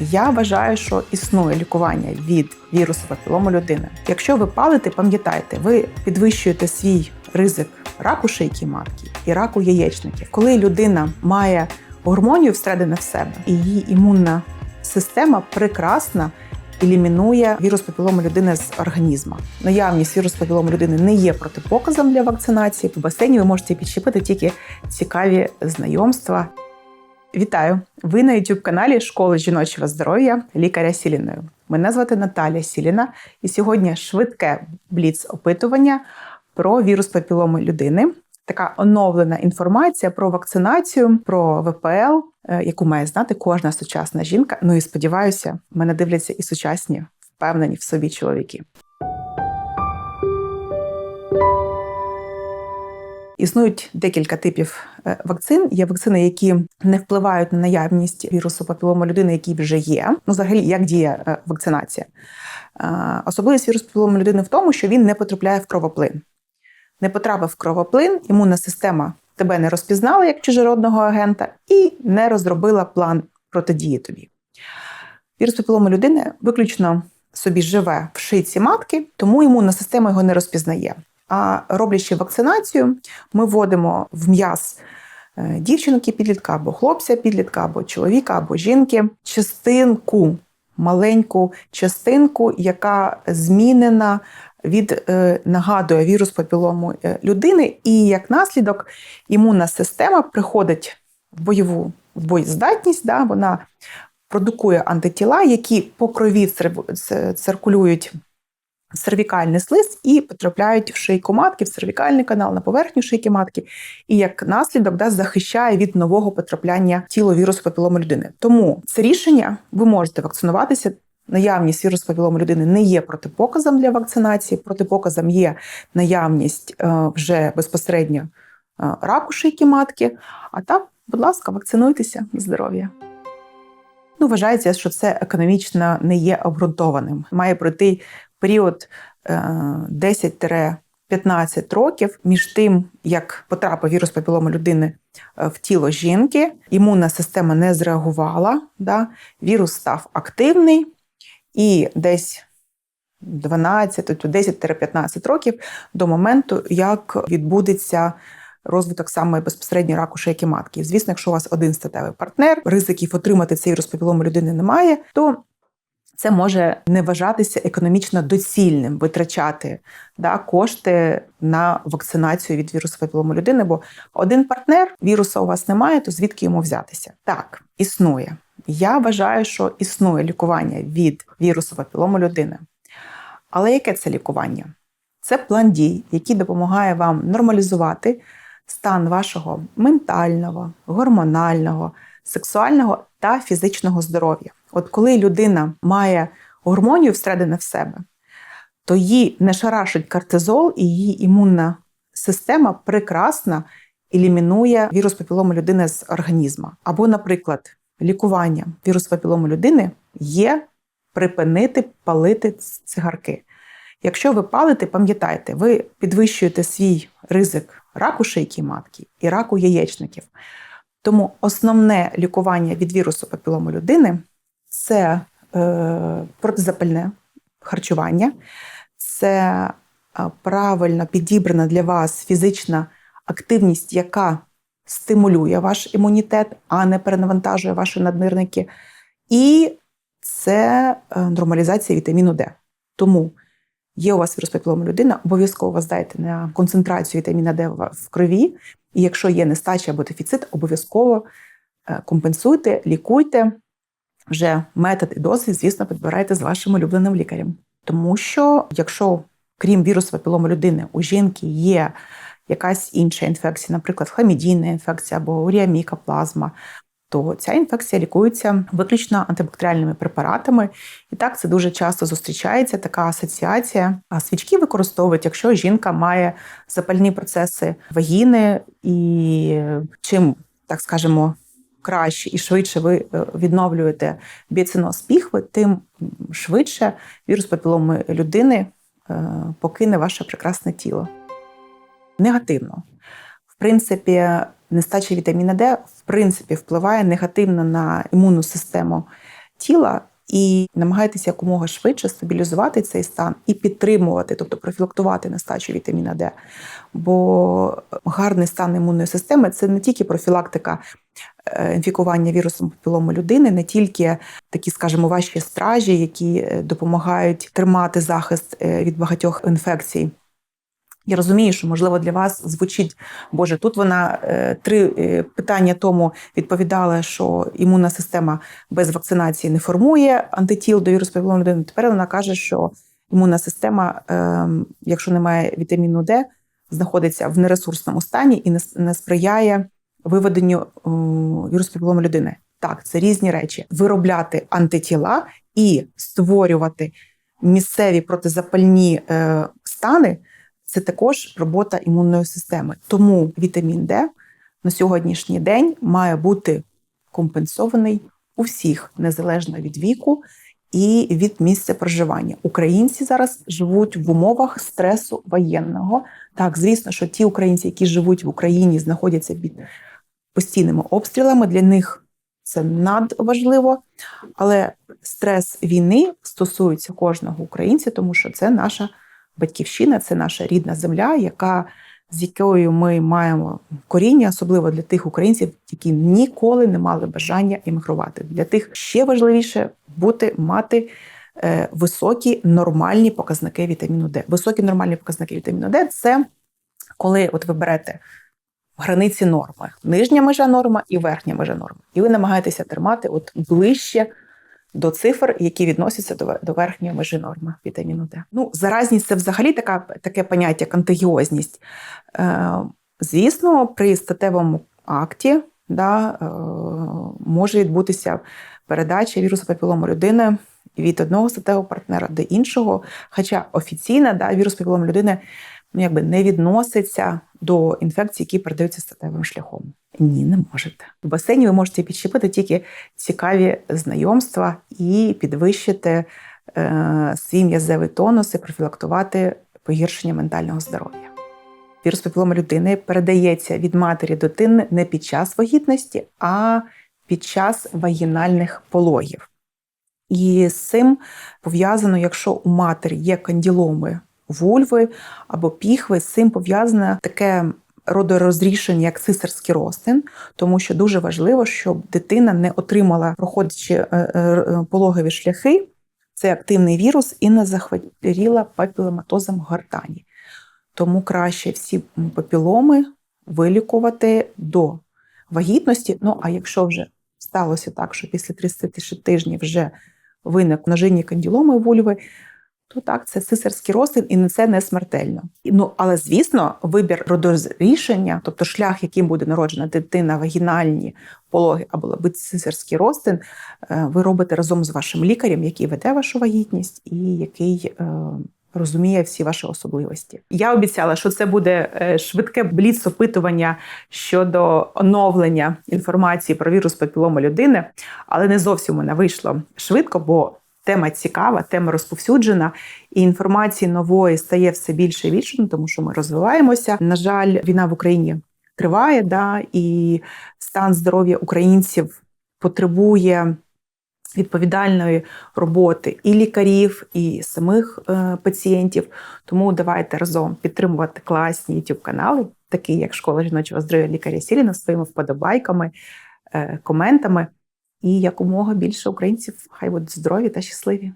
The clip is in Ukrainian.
Я вважаю, що існує лікування від вірусу папілому людини. Якщо ви палите, пам'ятайте, ви підвищуєте свій ризик раку шийки матки і раку яєчників. Коли людина має гормонів всередині в себе, і її імунна система прекрасна. Елімінує вірус папілому людини з організму. Наявність вірусу папілому людини не є протипоказом для вакцинації. В басейні ви можете підщепити тільки цікаві знайомства. Вітаю! Ви на youtube каналі Школи жіночого здоров'я лікаря Сіліною. Мене звати Наталія Сіліна, і сьогодні швидке бліц-опитування про вірус папіломи людини. Така оновлена інформація про вакцинацію, про ВПЛ, е, яку має знати кожна сучасна жінка. Ну і сподіваюся, мене дивляться і сучасні, впевнені в собі чоловіки. Існують декілька типів е, вакцин. Є вакцини, які не впливають на наявність вірусу папілому людини, який вже є. Ну, взагалі, як діє е, вакцинація? Е, Особливість вірусу папілому людини в тому, що він не потрапляє в кровоплин. Не потрапив в кровоплин, імунна система тебе не розпізнала як чужородного агента і не розробила план протидії тобі. Вірус папілому людини виключно собі живе в шийці матки, тому імунна система його не розпізнає. А роблячи вакцинацію, ми вводимо в м'яз е, дівчинки підлітка або хлопця підлітка, або чоловіка, або жінки частинку, маленьку частинку, яка змінена від е, нагадує вірус папілому е, людини, і як наслідок імунна система приходить в бойову в боєздатність, да, вона продукує антитіла, які по крові циркулюють сервікальний слиз і потрапляють в шийку матки, в сервікальний канал, на поверхню шийки матки, і як наслідок да, захищає від нового потрапляння тіло вірусу папілому людини. Тому це рішення ви можете вакцинуватися. Наявність вірусу папілому людини не є протипоказом для вакцинації. Протипоказом є наявність е, вже безпосередньо е, раку шийки матки. А так, будь ласка, вакцинуйтеся здоров'я. Ну, вважається, що це економічно не є обґрунтованим. Має пройти період 10-15 років між тим, як потрапив вірус папілому людини в тіло жінки, імунна система не зреагувала, да, вірус став активний і десь 12-10-15 років до моменту, як відбудеться розвиток саме безпосередньо раку шейки матки. Звісно, якщо у вас один статевий партнер, ризиків отримати цей вірус папілому людини немає, то це може не вважатися економічно доцільним витрачати да, кошти на вакцинацію від вірусу папілому людини, бо один партнер віруса у вас немає, то звідки йому взятися? Так, існує. Я вважаю, що існує лікування від вірусу папілому людини. Але яке це лікування? Це план дій, який допомагає вам нормалізувати стан вашого ментального, гормонального, сексуального та фізичного здоров'я. От коли людина має гормонів всередині в себе, то її не шарашить кортизол, і її імунна система прекрасно елімінує вірус папілому людини з організму. Або, наприклад, лікування вірусу папілому людини є припинити палити цигарки. Якщо ви палите, пам'ятайте, ви підвищуєте свій ризик раку шийки матки і раку яєчників. Тому основне лікування від вірусу папілому людини це е, протизапальне харчування, це е, правильно підібрана для вас фізична активність, яка стимулює ваш імунітет, а не перенавантажує ваші наднирники. І це е, нормалізація вітаміну Д. Тому є у вас вірус людина, обов'язково здайте на концентрацію вітаміна Д в крові. І якщо є нестача або дефіцит, обов'язково е, компенсуйте, лікуйте. Вже метод і дози, звісно, підбирайте з вашим улюбленим лікарем. Тому що, якщо крім вірусу папілому людини, у жінки є якась інша інфекція, наприклад, хламідійна інфекція або уріаміка плазма, то ця інфекція лікується виключно антибактеріальними препаратами. І так це дуже часто зустрічається така асоціація. А свічки використовують, якщо жінка має запальні процеси вагіни, і чим, так скажемо, краще і швидше ви е, відновлюєте біоциноз піхви, тим швидше вірус папіломи людини е, покине ваше прекрасне тіло. Негативно. В принципі, нестача вітаміна Д в принципі впливає негативно на імунну систему тіла. І намагайтеся якомога швидше стабілізувати цей стан і підтримувати, тобто профілактувати нестачу вітаміна Д. Бо гарний стан імунної системи це не тільки профілактика інфікування вірусом папілому людини, не тільки такі, скажімо, важчі стражі, які е, допомагають тримати захист е, від багатьох інфекцій. Я розумію, що можливо для вас звучить Боже, тут вона е, три е, питання тому відповідала, що імунна система без вакцинації не формує антитіл до вірусу папілому людини. Тепер вона каже, що імунна система, е, якщо немає вітаміну Д, знаходиться в нересурсному стані і не сприяє виведенню е, вірусу папілому людини. Так, це різні речі: виробляти антитіла і створювати місцеві протизапальні е, стани це також робота імунної системи. Тому вітамін Д на сьогоднішній день має бути компенсований у всіх, незалежно від віку і від місця проживання. Українці зараз живуть в умовах стресу воєнного. Так, звісно, що ті українці, які живуть в Україні, знаходяться під постійними обстрілами. Для них це надважливо, але стрес війни стосується кожного українця, тому що це наша батьківщина, це наша рідна земля, яка з якою ми маємо коріння, особливо для тих українців, які ніколи не мали бажання емігрувати. Для тих ще важливіше бути мати е, високі нормальні показники вітаміну Д. Високі нормальні показники вітаміну Д це коли от ви берете границі норми, нижня межа норма і верхня межа норми, і ви намагаєтеся тримати от ближче до цифр, які відносяться до до верхньої межі норми вітаміну Д. Ну, заразність це взагалі така, таке поняття контагіозність. Е, Звісно, при статевому акті да, е, може відбутися передача вірусу папілому людини від одного статевого партнера до іншого. Хоча офіційно да, вірус папілому людини ну, якби не відноситься до інфекцій, які передаються статевим шляхом. Ні, не можете. В басейні ви можете підщепити тільки цікаві знайомства і підвищити е, свій м'язевий тонус і профілактувати погіршення ментального здоров'я. Вірус папіломи людини передається від матері до дитини не під час вагітності, а під час вагінальних пологів. І з цим пов'язано, якщо у матері є канділоми вульви або піхви, з цим пов'язане таке родорозрішення, як цисарський розтин, тому що дуже важливо, щоб дитина не отримала, проходячи е, е, пологові шляхи, цей активний вірус і не захворіла папіломатозом гортані. Тому краще всі папіломи вилікувати до вагітності. Ну а якщо вже сталося так, що після 36 тижнів вже виник множинні канділоми вульви, то так, це цисарський розтин, і це не смертельно. Ну але звісно, вибір родорішення, тобто шлях, яким буде народжена дитина, вагінальні пологи або цисарський розтин, е, ви робите разом з вашим лікарем, який веде вашу вагітність і який. Е, розуміє всі ваші особливості. Я обіцяла, що це буде е, швидке бліц-опитування щодо оновлення інформації про вірус папілому людини, але не зовсім у мене вийшло швидко, бо тема цікава, тема розповсюджена, і інформації нової стає все більше і більше, тому що ми розвиваємося. На жаль, війна в Україні триває, да, і стан здоров'я українців потребує. Відповідальної роботи і лікарів, і самих е, пацієнтів. Тому давайте разом підтримувати класні youtube канали, такі як школа жіночого здоров'я лікаря Сіліна, своїми вподобайками, е, коментами і якомога більше українців хай будуть здорові та щасливі.